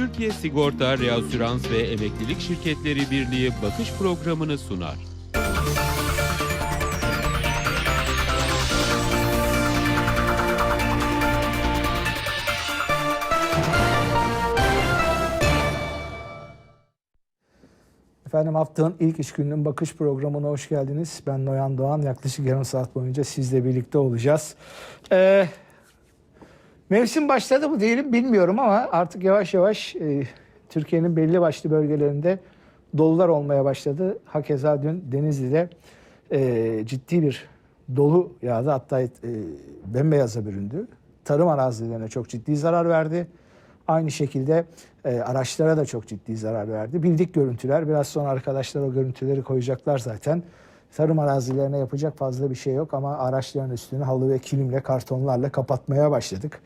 Türkiye Sigorta, Reasürans ve Emeklilik Şirketleri Birliği bakış programını sunar. Efendim haftanın ilk iş gününün bakış programına hoş geldiniz. Ben Noyan Doğan. Yaklaşık yarım saat boyunca sizle birlikte olacağız. Ee, mevsim başladı mı diyelim bilmiyorum ama artık yavaş yavaş e, Türkiye'nin belli başlı bölgelerinde dolular olmaya başladı. Hakeza dün Denizli'de e, ciddi bir dolu yağdı. Hatta e, bembeyaza büründü. Tarım arazilerine çok ciddi zarar verdi. Aynı şekilde e, araçlara da çok ciddi zarar verdi. Bildik görüntüler. Biraz sonra arkadaşlar o görüntüleri koyacaklar zaten. Tarım arazilerine yapacak fazla bir şey yok ama araçların üstünü halı ve kilimle, kartonlarla kapatmaya başladık.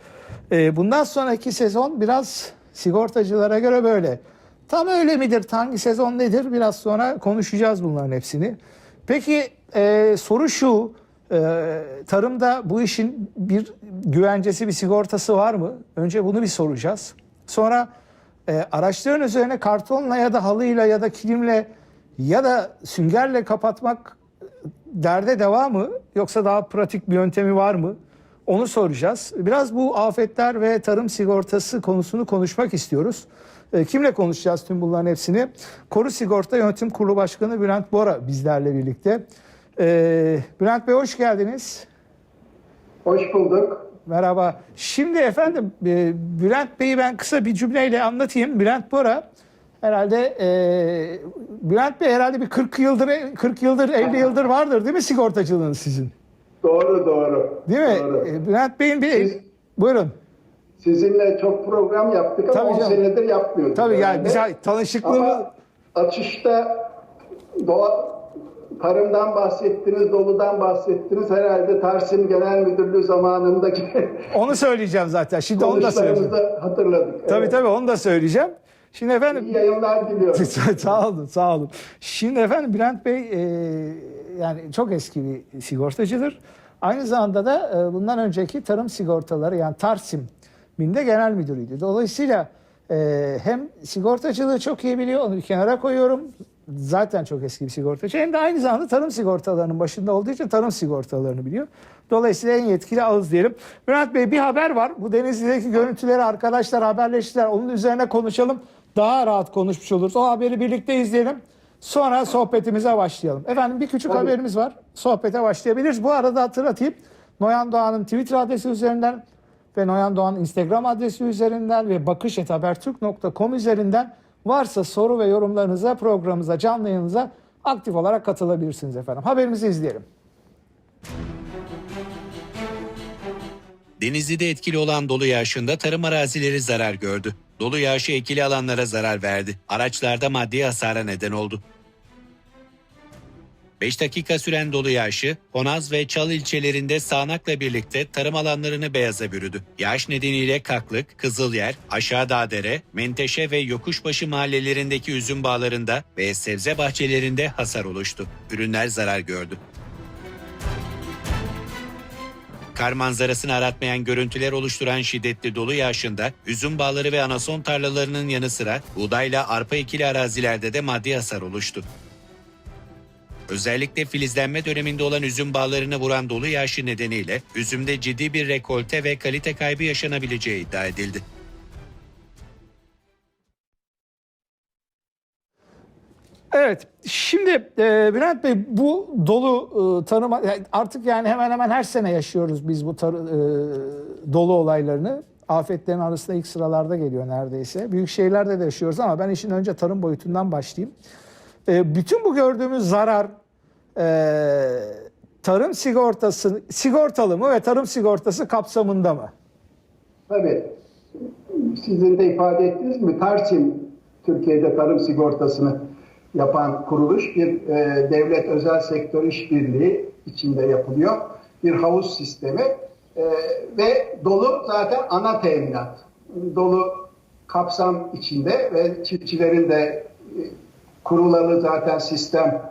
E, bundan sonraki sezon biraz sigortacılara göre böyle. Tam öyle midir? Hangi sezon nedir? Biraz sonra konuşacağız bunların hepsini. Peki e, soru şu. e, tarımda bu işin bir güvencesi, bir sigortası var mı? Önce bunu bir soracağız. Sonra e, araçların üzerine kartonla ya da halıyla ya da kilimle ya da süngerle kapatmak derde deva mı? Yoksa daha pratik bir yöntemi var mı? Onu soracağız. Biraz bu afetler ve tarım sigortası konusunu konuşmak istiyoruz. E, Kimle konuşacağız tüm bunların hepsini? Koru Sigorta Yönetim Kurulu Başkanı Bülent Bora bizlerle birlikte. E, Bülent Bey hoş geldiniz. Hoş bulduk. Merhaba. Şimdi efendim e, Bülent Bey'i ben kısa bir cümleyle anlatayım. Bülent Bora herhalde e, Bülent Bey herhalde bir 40 yıldır 40 yıldır 50 yıldır vardır değil mi sigortacılığınız sizin? Doğru doğru. Değil mi? Doğru. E, Bülent Bey'in bir Siz- buyurun. Sizinle çok program yaptık ama Tabii 10 canım. senedir yapmıyorduk. Tabii yani biz tanışıklığımız Ama açışta doğa, tarımdan bahsettiniz, doludan bahsettiniz. Herhalde Tarsim Genel Müdürlüğü zamanındaki onu söyleyeceğim zaten. Şimdi onu da söyleyeceğim. hatırladık. Tabii Evet. tabii onu da söyleyeceğim. Şimdi efendim İyi yayınlar diliyorum. sağ olun, sağ olun. Şimdi efendim Bülent Bey e, yani çok eski bir sigortacıdır. Aynı zamanda da e, bundan önceki tarım sigortaları yani Tarsim'in de genel müdürüydü. Dolayısıyla e, hem sigortacılığı çok iyi biliyor, onu bir kenara koyuyorum. Zaten çok eski bir sigortacı. Hem de aynı zamanda tarım sigortalarının başında olduğu için tarım sigortalarını biliyor. Dolayısıyla en yetkili ağız diyelim. Bülent Bey bir haber var. Bu Denizli'deki görüntüleri arkadaşlar haberleştiler. Onun üzerine konuşalım. Daha rahat konuşmuş oluruz. O haberi birlikte izleyelim. Sonra sohbetimize başlayalım. Efendim bir küçük Tabii. haberimiz var. Sohbete başlayabiliriz. Bu arada hatırlatayım. Noyan Doğan'ın Twitter adresi üzerinden ve Noyan Doğan Instagram adresi üzerinden ve bakışetabertürk.com üzerinden varsa soru ve yorumlarınıza programımıza, canlı yayınımıza aktif olarak katılabilirsiniz efendim. Haberimizi izleyelim. Denizli'de etkili olan dolu yağışında tarım arazileri zarar gördü. Dolu yağışı ekili alanlara zarar verdi. Araçlarda maddi hasara neden oldu. 5 dakika süren dolu yağışı, Honaz ve Çal ilçelerinde sağanakla birlikte tarım alanlarını beyaza bürüdü. Yağış nedeniyle Kaklık, Kızılyer, Aşağı Dağdere, Menteşe ve Yokuşbaşı mahallelerindeki üzüm bağlarında ve sebze bahçelerinde hasar oluştu. Ürünler zarar gördü. Kar manzarasını aratmayan görüntüler oluşturan şiddetli dolu yağışında üzüm bağları ve anason tarlalarının yanı sıra buğdayla arpa ekili arazilerde de maddi hasar oluştu. Özellikle filizlenme döneminde olan üzüm bağlarını vuran dolu yağışı nedeniyle üzümde ciddi bir rekolte ve kalite kaybı yaşanabileceği iddia edildi. Evet, şimdi e, Bülent Bey bu dolu e, tarım yani artık yani hemen hemen her sene yaşıyoruz biz bu tar- e, dolu olaylarını. Afetlerin arasında ilk sıralarda geliyor neredeyse. Büyük şehirlerde de yaşıyoruz ama ben işin önce tarım boyutundan başlayayım. E, bütün bu gördüğümüz zarar e, tarım sigortası sigortalı mı ve tarım sigortası kapsamında mı? Tabii. Sizin de ifade ettiniz mi? Tarsim Türkiye'de tarım sigortasını yapan kuruluş bir e, devlet özel sektör işbirliği içinde yapılıyor. Bir havuz sistemi E, ve dolu zaten ana teminat. Dolu kapsam içinde ve çiftçilerin de e, kurulalı zaten sistem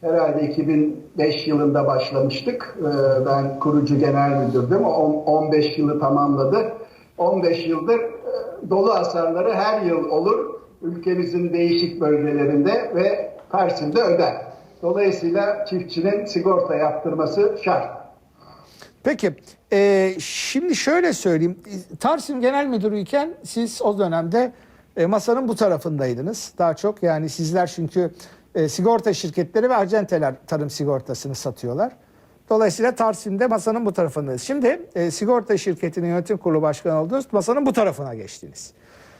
herhalde 2005 yılında başlamıştık. Ee, Ben kurucu genel müdürdüm. On- 15 yılı tamamladı. 15 yıldır e, dolu hasarları her yıl olur. Ülkemizin değişik bölgelerinde ve Mersin'de öder. Dolayısıyla çiftçinin sigorta yaptırması şart. Peki e, şimdi şöyle söyleyeyim. Tarsim Genel Müdürüyken siz o dönemde e, masanın bu tarafındaydınız. Daha çok yani sizler çünkü e, sigorta şirketleri ve acenteler tarım sigortasını satıyorlar. Dolayısıyla Tarsim'de masanın bu tarafındayız. Şimdi e, sigorta şirketinin yönetim kurulu başkanı oldunuz. Masanın bu tarafına geçtiniz.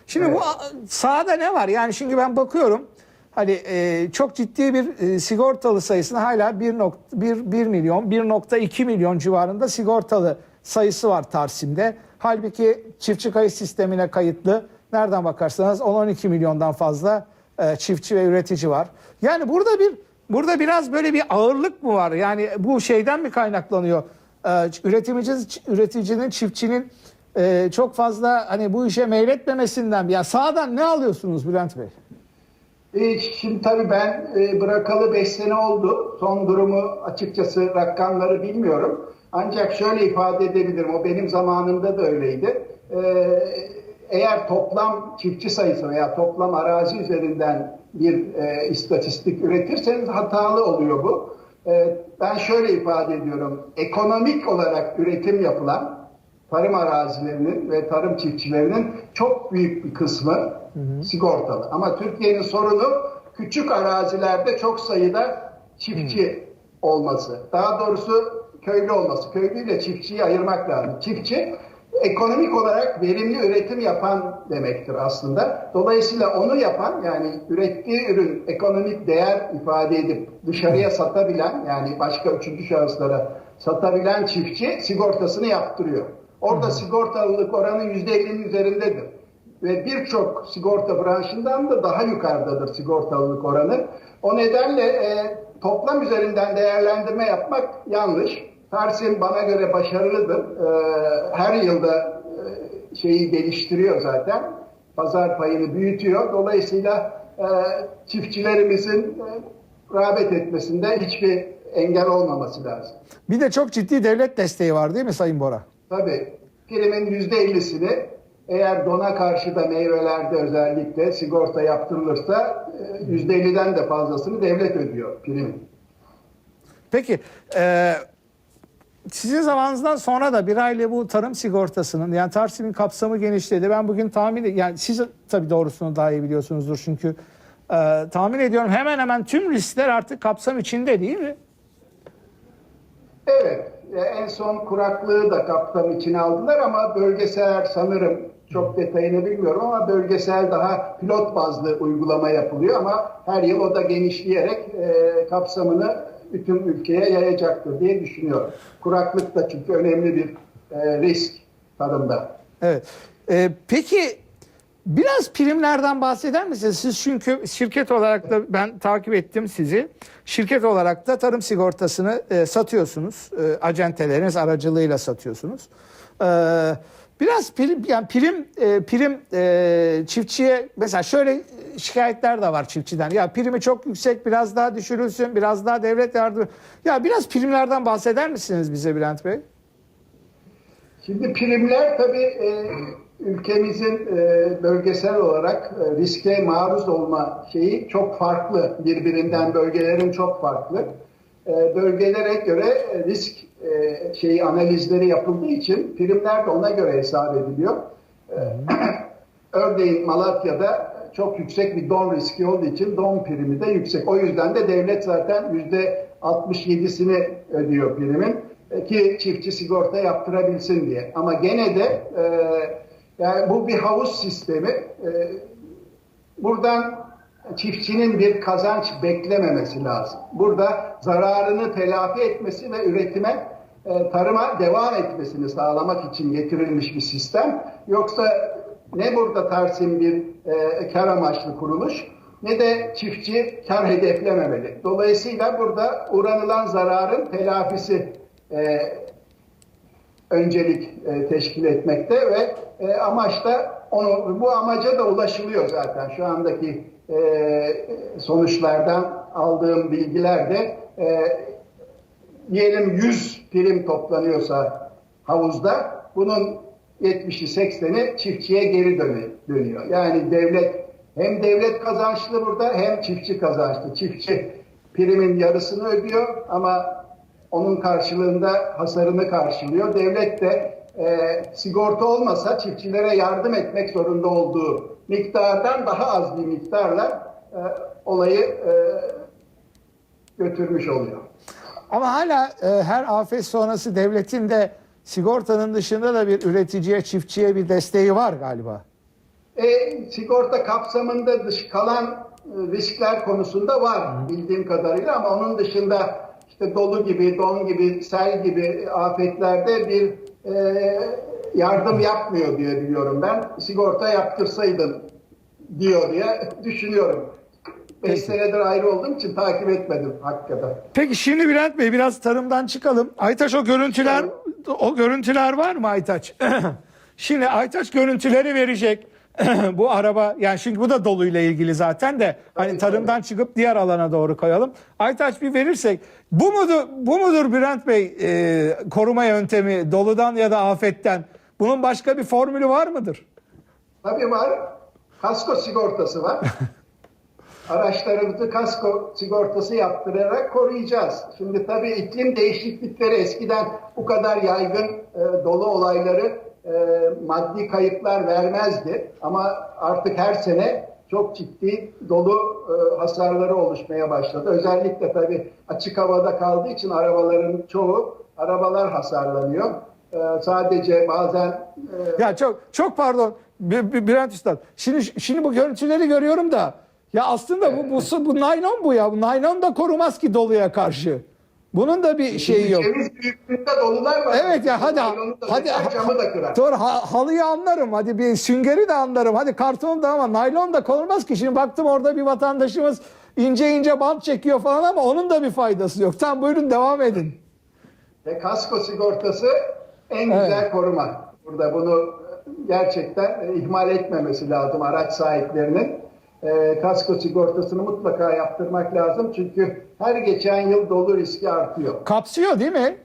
Şimdi bu a- sahada ne var? Yani çünkü ben bakıyorum hani e, çok ciddi bir e, sigortalı sayısını hala 1, 1, 1 milyon 1.2 milyon civarında sigortalı sayısı var Tarsim'de. Halbuki çiftçi kayıt sistemine kayıtlı nereden bakarsanız 10-12 milyondan fazla e, çiftçi ve üretici var. Yani burada bir burada biraz böyle bir ağırlık mı var? Yani bu şeyden mi kaynaklanıyor? E, üretimci üreticinin çiftçinin e, çok fazla hani bu işe meyletmemesinden? Ya sağdan ne alıyorsunuz Bülent Bey? E, Şimdi tabii ben e, bırakalı 5 sene oldu. Son durumu açıkçası rakamları bilmiyorum. Ancak şöyle ifade edebilirim. O benim zamanımda da öyleydi. E, Eğer toplam çiftçi sayısı veya toplam arazi üzerinden bir e, istatistik üretirseniz hatalı oluyor bu. E, ben şöyle ifade ediyorum. Ekonomik olarak üretim yapılan tarım arazilerinin ve tarım çiftçilerinin çok büyük bir kısmı sigortalı. Ama Türkiye'nin sorunu küçük arazilerde çok sayıda çiftçi olması. Daha doğrusu köylü olması. Köylüyle çiftçiyi ayırmak lazım. Çiftçi ekonomik olarak verimli üretim yapan demektir aslında. Dolayısıyla onu yapan yani ürettiği ürün ekonomik değer ifade edip dışarıya satabilen yani başka üçüncü şahıslara satabilen çiftçi sigortasını yaptırıyor. Orada sigortalılık oranı %50'nin üzerindedir. Ve birçok sigorta branşından da daha yukarıdadır sigortalılık oranı. O nedenle e, toplam üzerinden değerlendirme yapmak yanlış. Tarsim bana göre başarılıdır. E, her yılda e, şeyi geliştiriyor zaten. Pazar payını büyütüyor. Dolayısıyla e, çiftçilerimizin e, rağbet etmesinde hiçbir engel olmaması lazım. Bir de çok ciddi devlet desteği var değil mi Sayın Bora? Tabii primin yüzde ellisini eğer dona karşı da meyvelerde özellikle sigorta yaptırılırsa e, yüzde elliden de fazlasını devlet ödüyor primin. Peki e, sizin zamanınızdan sonra da bir aile bu tarım sigortasının yani Tarsim'in kapsamı genişledi. Ben bugün tahmin yani siz tabii doğrusunu daha iyi biliyorsunuzdur çünkü e, tahmin ediyorum hemen hemen tüm riskler artık kapsam içinde değil mi? Evet en son kuraklığı da kapsam içine aldılar ama bölgesel sanırım çok detayını bilmiyorum ama bölgesel daha pilot bazlı uygulama yapılıyor ama her yıl o da genişleyerek e, kapsamını bütün ülkeye yayacaktır diye düşünüyorum. Kuraklık da çünkü önemli bir e, risk tarımda. Evet. E, peki biraz primlerden bahseder misiniz? Siz çünkü şirket olarak da ben takip ettim sizi. Şirket olarak da tarım sigortasını e, satıyorsunuz. E, acenteleriniz aracılığıyla satıyorsunuz. E, biraz prim yani prim e, prim e, çiftçiye mesela şöyle şikayetler de var çiftçiden. Ya primi çok yüksek biraz daha düşürülsün, biraz daha devlet yardım. Ya biraz primlerden bahseder misiniz bize Bülent Bey? Şimdi primler tabii e, ülkemizin e, bölgesel olarak e, riske maruz olma şeyi çok farklı. Birbirinden bölgelerin çok farklı. E, bölgelere göre risk şeyi analizleri yapıldığı için primler de ona göre hesap ediliyor. Örneğin Malatya'da çok yüksek bir don riski olduğu için don primi de yüksek. O yüzden de devlet zaten yüzde 67'sini ödüyor primin ki çiftçi sigorta yaptırabilsin diye. Ama gene de e, yani bu bir havuz sistemi. E, buradan çiftçinin bir kazanç beklememesi lazım. Burada zararını telafi etmesi ve üretime e, tarıma devam etmesini sağlamak için getirilmiş bir sistem. Yoksa ne burada Tarsim bir e, kar amaçlı kuruluş ne de çiftçi kar hedeflememeli. Dolayısıyla burada uğranılan zararın telafisi e, öncelik e, teşkil etmekte ve e, amaç onu bu amaca da ulaşılıyor zaten şu andaki e, sonuçlardan aldığım bilgiler de e, diyelim 100 prim toplanıyorsa havuzda bunun 70'i 80'i çiftçiye geri dönü- dönüyor. Yani devlet hem devlet kazançlı burada hem çiftçi kazançlı. Çiftçi primin yarısını ödüyor ama onun karşılığında hasarını karşılıyor. Devlet de e, sigorta olmasa çiftçilere yardım etmek zorunda olduğu miktardan daha az bir miktarla e, olayı e, götürmüş oluyor. Ama hala e, her afet sonrası devletin de sigortanın dışında da bir üreticiye, çiftçiye bir desteği var galiba. E, sigorta kapsamında dış kalan e, riskler konusunda var bildiğim kadarıyla ama onun dışında işte dolu gibi, don gibi, sel gibi afetlerde bir e, yardım yapmıyor diye biliyorum ben. Sigorta yaptırsaydım diyor diye düşünüyorum. Beş Peki. senedir ayrı olduğum için takip etmedim hakikaten. Peki şimdi Bülent Bey biraz tarımdan çıkalım. Aytaç o görüntüler o görüntüler var mı Aytaç? şimdi Aytaç görüntüleri verecek. bu araba yani çünkü bu da doluyla ilgili zaten de hani tarımdan çıkıp diğer alana doğru koyalım. Aytaç bir verirsek bu mudur bu mudur Bülent Bey e, koruma yöntemi doludan ya da afetten? Bunun başka bir formülü var mıdır? Tabii var. Kasko sigortası var. Araçlarımızı kasko sigortası yaptırarak koruyacağız. Şimdi tabii iklim değişiklikleri eskiden bu kadar yaygın e, dolu olayları e, maddi kayıplar vermezdi. Ama artık her sene çok ciddi dolu e, hasarları oluşmaya başladı. Özellikle tabii açık havada kaldığı için arabaların çoğu arabalar hasarlanıyor. E, sadece bazen e, Ya çok çok pardon B- B- Bülent Üstad. Şimdi şimdi bu görüntüleri görüyorum da ya aslında bu bu, bu naylon bu ya. Bu naylon da korumaz ki doluya karşı. Bunun da bir şeyi yok. Ceviz büyüklüğünde dolular var. Evet ya hadi hadi camı da kırar. Doğru ha- halıyı anlarım. Hadi bir süngeri de anlarım. Hadi karton da ama naylon da korumaz ki. Şimdi baktım orada bir vatandaşımız ince ince bant çekiyor falan ama onun da bir faydası yok. Tamam buyurun devam edin. Ve kasko sigortası en Evet. güzel koruma. Burada bunu gerçekten ihmal etmemesi lazım araç sahiplerinin. E, kasko sigortasını mutlaka yaptırmak lazım. Çünkü her geçen yıl dolu riski artıyor. Kapsıyor değil mi?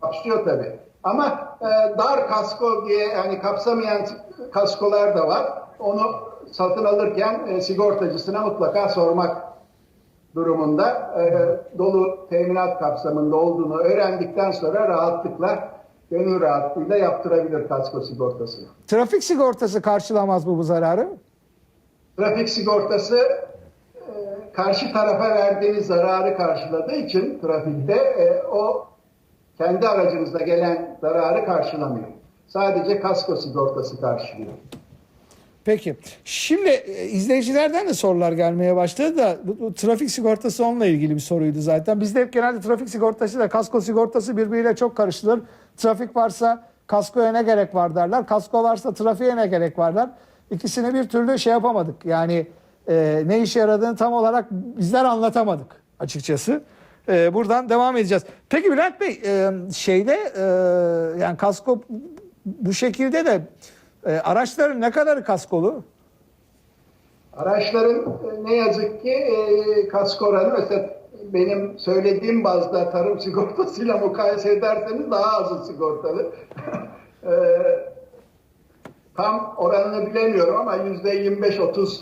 Kapsıyor tabii. Ama e, dar kasko diye yani kapsamayan kaskolar da var. Onu satın alırken e, sigortacısına mutlaka sormak durumunda e, dolu teminat kapsamında olduğunu öğrendikten sonra rahatlıkla gönül rahatlığıyla yaptırabilir kasko sigortasını. Trafik sigortası karşılamaz mı bu zararı? Trafik sigortası e, karşı tarafa verdiğiniz zararı karşıladığı için trafikte e, o kendi aracınızda gelen zararı karşılamıyor. Sadece kasko sigortası karşılıyor. Peki. Şimdi e, izleyicilerden de sorular gelmeye başladı da bu, bu trafik sigortası onunla ilgili bir soruydu zaten. Bizde hep genelde trafik sigortası ile kasko sigortası birbiriyle çok karıştırılır. Trafik varsa kaskoya ne gerek var derler. Kasko varsa trafiğe ne gerek var der. İkisini bir türlü şey yapamadık. Yani e, ne işe yaradığını tam olarak bizler anlatamadık açıkçası. E, buradan devam edeceğiz. Peki Bülent Bey e, şeyde e, yani kasko bu şekilde de e, araçların ne kadarı kaskolu? Araçların e, ne yazık ki e, kasko oranı mesela benim söylediğim bazda tarım sigortasıyla mukayese ederseniz daha azı sigortalı. E, tam oranını bilemiyorum ama yüzde 25-30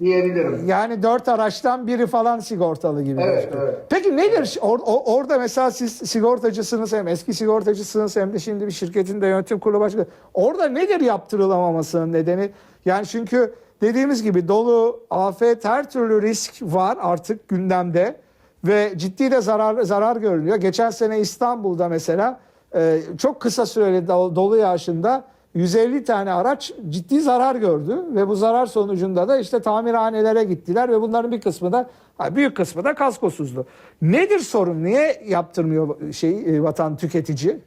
diyebilirim. Yani dört araçtan biri falan sigortalı gibi. Evet, işte. evet. Peki nedir? Or- o- orada mesela siz sigortacısınız hem eski sigortacısınız hem de şimdi bir şirketin de yönetim kurulu başkanı. Orada nedir yaptırılamamasının nedeni? Yani çünkü dediğimiz gibi dolu, afet, her türlü risk var artık gündemde ve ciddi de zarar zarar görülüyor. Geçen sene İstanbul'da mesela e, çok kısa süreli do- dolu yağışında 150 tane araç ciddi zarar gördü ve bu zarar sonucunda da işte tamirhanelere gittiler ve bunların bir kısmı da büyük kısmı da kaskosuzdu. Nedir sorun? Niye yaptırmıyor şey e, vatan tüketici?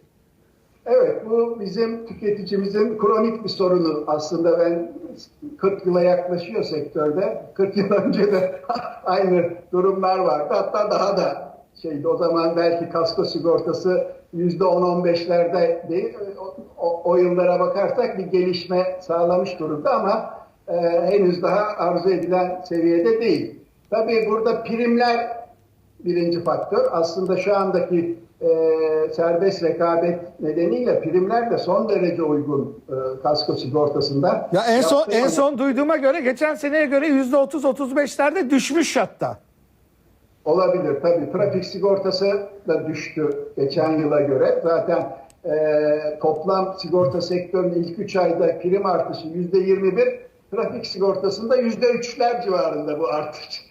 Evet, bu bizim tüketicimizin kronik bir sorunu aslında. Ben 40 yıla yaklaşıyor sektörde. 40 yıl önce de aynı durumlar vardı. Hatta daha da şeydi o zaman belki kasko sigortası %10-15'lerdeydi. O, o, o yıllara bakarsak bir gelişme sağlamış durumda ama e, henüz daha arzu edilen seviyede değil. Tabii burada primler birinci faktör. Aslında şu andaki e, serbest rekabet nedeniyle primler de son derece uygun e, kasko sigortasında. Ya en son Yaptırmadık. en son duyduğuma göre geçen seneye göre %30-35'lerde düşmüş hatta. Olabilir tabii. Trafik sigortası da düştü geçen yıla göre. Zaten e, toplam sigorta sektörünün ilk 3 ayda prim artışı yüzde 21, trafik sigortasında yüzde 3'ler civarında bu artış.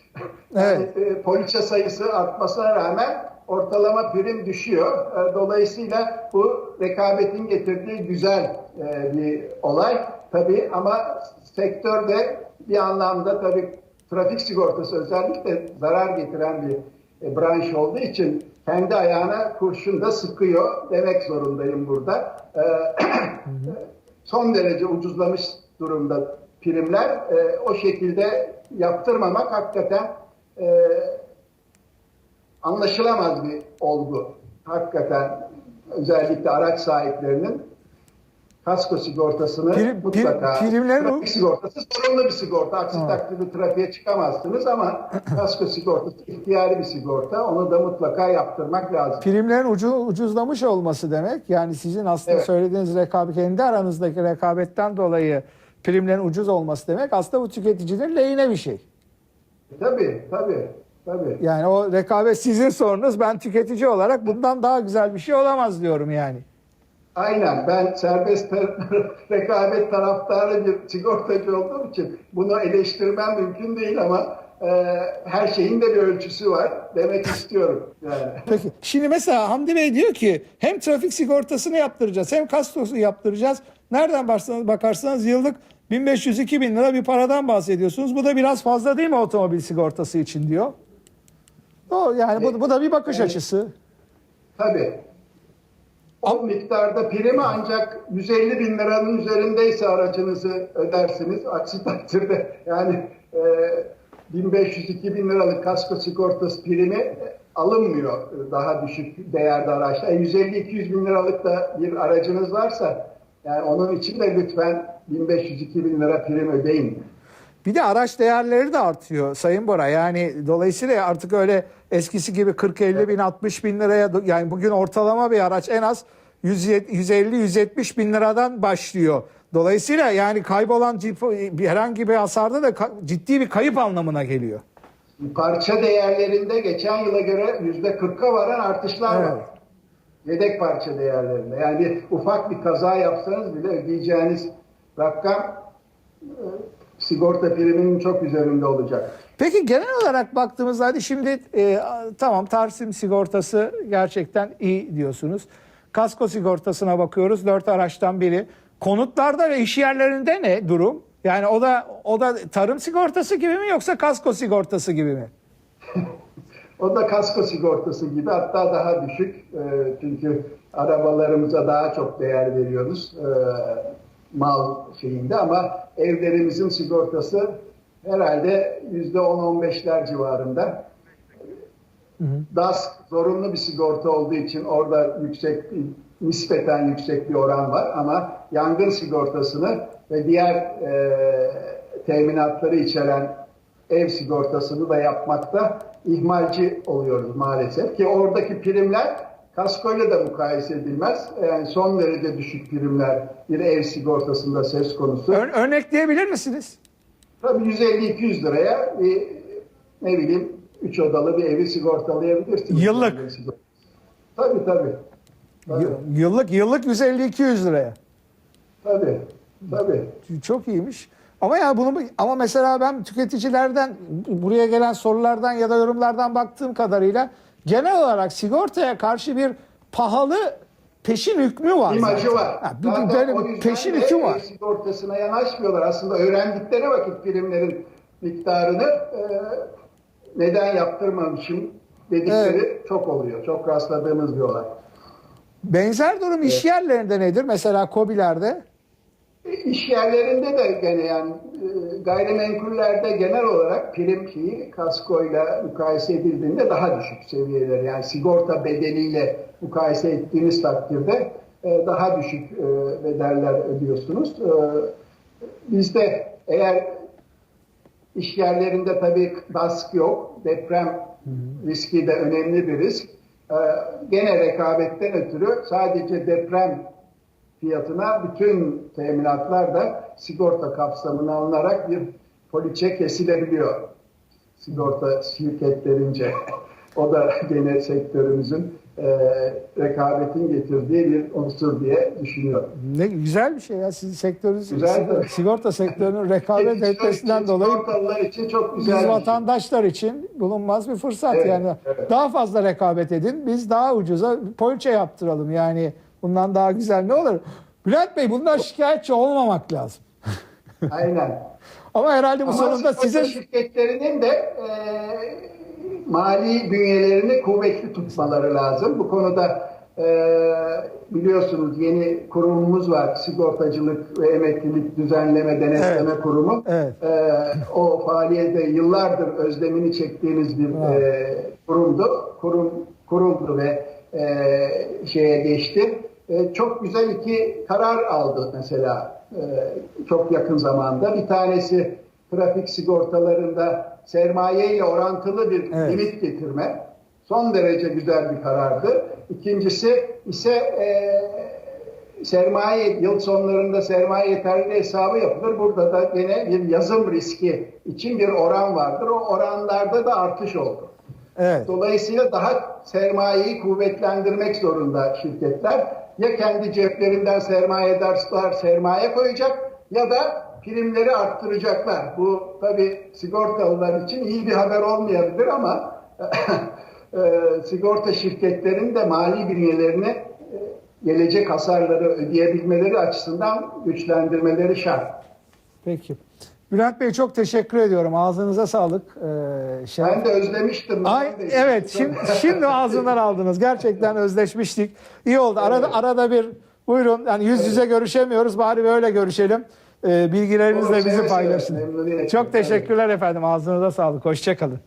Yani, e, poliçe sayısı artmasına rağmen ortalama prim düşüyor. E, dolayısıyla bu rekabetin getirdiği güzel e, bir olay tabii ama sektörde bir anlamda tabii trafik sigortası özellikle zarar getiren bir e, branş olduğu için kendi ayağına kurşun da sıkıyor demek zorundayım burada. E, son derece ucuzlamış durumda primler. E, o şekilde yaptırmamak hakikaten e, anlaşılamaz bir olgu. Hakikaten özellikle araç sahiplerinin kasko sigortasını Prim- mutlaka prim- primlerin- trafik sigortası sorunlu bir sigorta. Aksi takdirde trafiğe çıkamazsınız ama kasko sigortası ihtiyari bir sigorta. Onu da mutlaka yaptırmak lazım. Primlerin ucu, ucuzlamış olması demek. Yani sizin aslında Evet. söylediğiniz rekabet, kendi aranızdaki rekabetten dolayı primlerin ucuz olması demek aslında bu tüketicinin lehine bir şey. Tabii, tabii, tabii. Yani o rekabet sizin sorunuz. Ben tüketici olarak bundan daha güzel bir şey olamaz diyorum yani. Aynen. Ben serbest rekabet taraftarı bir sigortacı olduğum için bunu eleştirmem mümkün değil ama e, her şeyin de bir ölçüsü var demek istiyorum. Yani. Peki şimdi mesela Hamdi Bey diyor ki hem trafik sigortasını yaptıracağız hem kaskosu yaptıracağız. Nereden bakarsanız yıllık 1500-2000 lira bir paradan bahsediyorsunuz. Bu da biraz fazla değil mi otomobil sigortası için diyor. O yani bu, bu da bir bakış Evet. açısı. Tabii. O miktarda primi ancak 150 bin liranın üzerindeyse aracınızı ödersiniz. Aksi takdirde yani e, 1500-2000 liralık kasko sigortası primi e, alınmıyor daha düşük değerde araçta. E, 150-200 bin liralık da bir aracınız varsa yani onun için de lütfen 1500-2000 lira prim ödeyin. Bir de araç değerleri de artıyor Sayın Bora. Yani dolayısıyla artık öyle eskisi gibi 40-50 bin 60 bin liraya yani bugün ortalama bir araç en az 150-170 bin liradan başlıyor. Dolayısıyla yani kaybolan herhangi bir hasarda da ciddi bir kayıp anlamına geliyor. Parça değerlerinde geçen yıla göre %40'a varan artışlar var. Evet. Yedek parça değerlerinde. Yani bir, ufak bir kaza yapsanız bile ödeyeceğiniz rakam e, sigorta priminin çok üzerinde olacak. Peki genel olarak baktığımızda hadi şimdi e, tamam Tarsim sigortası gerçekten iyi diyorsunuz. Kasko sigortasına bakıyoruz. Dört araçtan biri. Konutlarda ve iş yerlerinde ne durum? Yani o da o da tarım sigortası gibi mi yoksa kasko sigortası gibi mi? O da kasko sigortası gibi hatta daha düşük. E, çünkü arabalarımıza daha çok değer veriyoruz e, mal şeyinde ama evlerimizin sigortası herhalde %10-15'ler civarında. DAS zorunlu bir sigorta olduğu için orada yüksek nispeten yüksek bir oran var ama yangın sigortasını ve diğer e, teminatları içeren ev sigortasını da yapmakta ihmalci oluyoruz maalesef ki oradaki primler kaskoyla da mukayese edilmez. Yani son derece düşük primler bir ev sigortasında söz konusu. Ör- örnekleyebilir misiniz? Tabii 150-200 liraya bir ne bileyim 3 odalı bir evi sigortalayabilirsiniz. Yıllık. Tabii tabii. Tabii. Yıllık yıllık 150-200 liraya. Tabii. Tabii. Çok iyiymiş. Ama ya bunu ama mesela ben tüketicilerden buraya gelen sorulardan ya da yorumlardan baktığım kadarıyla genel olarak sigortaya karşı bir pahalı peşin hükmü var. İmajı zaten. var. Ha, bir, Zaten böyle bir peşin ev var. sigortasına yanaşmıyorlar. Aslında öğrendikleri vakit primlerin miktarını e, neden yaptırmamışım dedikleri çok oluyor. Çok rastladığımız bir olay. Benzer durum iş yerlerinde nedir? Mesela KOBİ'lerde. İş yerlerinde de gene yani e, gayrimenkullerde genel olarak prim şeyi kaskoyla mukayese edildiğinde daha düşük seviyeler. Yani sigorta bedeliyle mukayese ettiğiniz takdirde e, daha düşük e, bedeller ödüyorsunuz. E, Bizde eğer iş yerlerinde tabii DASK yok, deprem riski de önemli bir risk. e, gene rekabetten ötürü sadece deprem fiyatına bütün teminatlar da sigorta kapsamına alınarak bir poliçe kesilebiliyor. Sigorta şirketlerince. O da gene sektörümüzün e, rekabetin getirdiği bir unsur diye düşünüyorum. Ne güzel bir şey ya sizin sektörünüz Güzel sigorta, tabii. sigorta sektörünün rekabet etmesinden dolayı için çok güzel biz şey. vatandaşlar için bulunmaz bir fırsat Evet, yani. evet. Daha fazla rekabet edin. Biz daha ucuza poliçe yaptıralım yani. Bundan daha güzel ne olur? Bülent Bey bundan şikayetçi olmamak lazım. Aynen. Ama herhalde bu Ama sonunda size şirketlerinin de e, mali bünyelerini kuvvetli tutmaları lazım. Bu konuda e, biliyorsunuz yeni kurumumuz var. Sigortacılık ve Emeklilik Düzenleme Denetleme Kurumu. Evet. E, o faaliyete yıllardır özlemini çektiğimiz bir Bravo. e, kurumdu. Kurum kuruldu ve e, şeye geçti. E, çok güzel iki karar aldı mesela e, çok yakın zamanda. Bir tanesi trafik sigortalarında sermaye ile orantılı bir Evet. limit getirme. Son derece güzel bir karardı. İkincisi ise e, sermaye yıl sonlarında sermaye yeterli hesabı yapılır. Burada da gene bir yazım riski için bir oran vardır. O oranlarda da artış oldu. evet. Dolayısıyla daha sermayeyi kuvvetlendirmek zorunda şirketler. Ya kendi ceplerinden sermayedarlar sermaye koyacak ya da primleri arttıracaklar. Bu tabii sigortalılar için iyi bir haber olmayabilir ama e, sigorta şirketlerinin de mali bünyelerini e, gelecek hasarları ödeyebilmeleri açısından güçlendirmeleri şart. Peki. Bülent Bey çok teşekkür ediyorum. Ağzınıza sağlık. Ee, şey- Ben de özlemiştim. Ay Ben de- evet şimdi şimdi ağzından aldınız. Gerçekten özleşmiştik. İyi oldu. Arada arada bir buyurun yani yüz yüze görüşemiyoruz. Bari böyle görüşelim. Ee, bilgilerinizle Olur, bizi seve. paylaşın. Çok teşekkürler efendim. Ağzınıza sağlık. Hoşçakalın.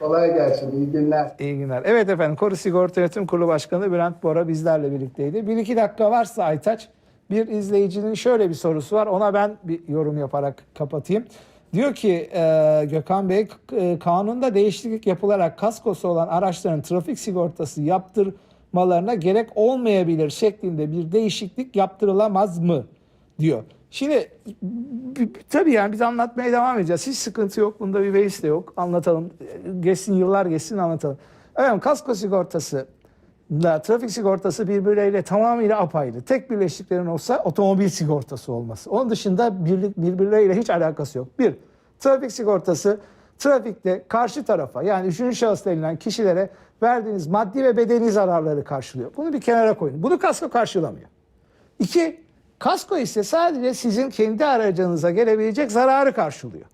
Kolay gelsin. İyi günler. İyi günler. Evet efendim Koru Sigorta Yönetim Kurulu Başkanı Bülent Bora bizlerle birlikteydi. Bir iki dakika varsa Aytaç bir izleyicinin şöyle bir sorusu var. Ona ben bir yorum yaparak kapatayım. Diyor ki e, Gökhan Bey e, kanunda değişiklik yapılarak kaskosu olan araçların trafik sigortası yaptırmalarına gerek olmayabilir şeklinde bir değişiklik yaptırılamaz mı? diyor. Şimdi tabii yani biz anlatmaya devam edeceğiz. Hiç sıkıntı yok. Bunda bir beis de yok. Anlatalım. Geçsin yıllar geçsin anlatalım. Evet kasko sigortası da trafik sigortası birbirleriyle tamamıyla apayrı. Tek birleştiklerin olsa otomobil sigortası olması. Onun dışında birlik, birbirleriyle hiç alakası yok. Bir, trafik sigortası trafikte karşı tarafa yani üçüncü şahıs denilen kişilere verdiğiniz maddi ve bedeni zararları karşılıyor. Bunu bir kenara koyun. Bunu kasko karşılamıyor. İki, kasko ise sadece sizin kendi aracınıza gelebilecek zararı karşılıyor.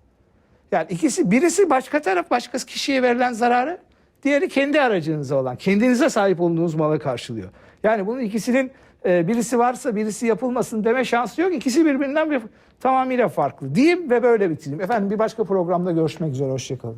Yani ikisi birisi başka taraf başka kişiye verilen zararı, diğeri kendi aracınıza olan, kendinize sahip olduğunuz malı karşılıyor. Yani bunun ikisinin e, birisi varsa birisi yapılmasın deme şansı yok. İkisi birbirinden bir, tamamıyla farklı. Diyeyim ve böyle bitireyim. Efendim bir başka programda görüşmek üzere. Hoşçakalın.